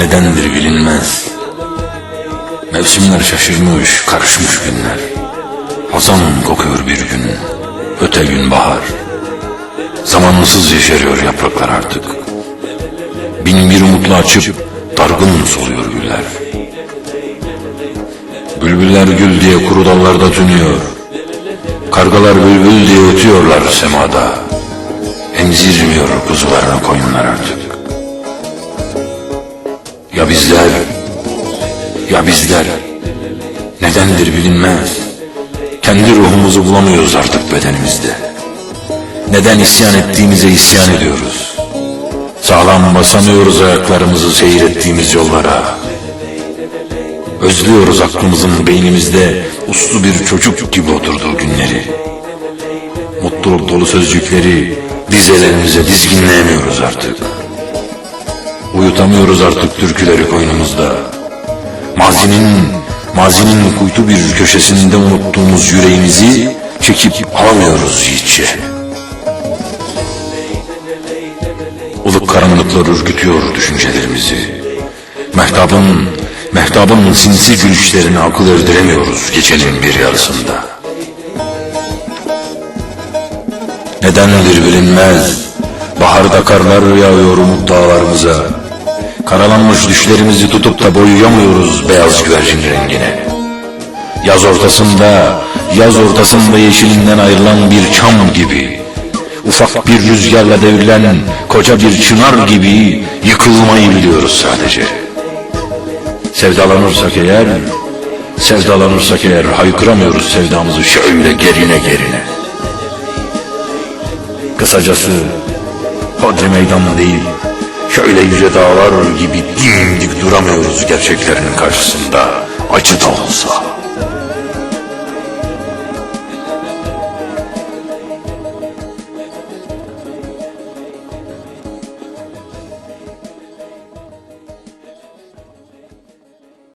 nedendir bilinmez. Mevsimler şaşırmış, karışmış günler. Hazan kokuyor bir gün, öte gün bahar. Zamansız yeşeriyor yapraklar artık. Bin bir umutla açıp dargın soluyor güller. Bülbüller gül diye kuru dallarda tünüyor. Kargalar bülbül diye ötüyorlar semada. Emzirmiyor kuzularına koyunlar artık. Ya bizler, ya bizler, nedendir bilinmez. Kendi ruhumuzu bulamıyoruz artık bedenimizde. Neden isyan ettiğimize isyan ediyoruz. Sağlam basamıyoruz ayaklarımızı seyrettiğimiz yollara. Özlüyoruz aklımızın beynimizde uslu bir çocuk gibi oturduğu günleri. Mutluluk dolu sözcükleri dizelerimize dizginleyemiyoruz artık. Uyutamıyoruz artık türküleri koynumuzda. Mazinin, mazinin kuytu bir köşesinde unuttuğumuz yüreğimizi çekip alamıyoruz yiğitçe. Uluk karanlıklar ürkütüyor düşüncelerimizi. Mehtabın, mehtabın sinsi gülüşlerine akıl erdiremiyoruz gecenin bir yarısında. Nedendir bilinmez, baharda karlar yağıyor umut dağlarımıza. Karalanmış düşlerimizi tutup da boyayamıyoruz beyaz güvercin rengine. Yaz ortasında, yaz ortasında yeşilinden ayrılan bir çam gibi. Ufak bir rüzgarla devrilen koca bir çınar gibi yıkılmayı biliyoruz sadece. Sevdalanırsak eğer, sevdalanırsak eğer haykıramıyoruz sevdamızı şöyle gerine gerine. Kısacası hodri meydan değil, şöyle yüce dağlar gibi dimdik duramıyoruz gerçeklerin karşısında acı da olsa.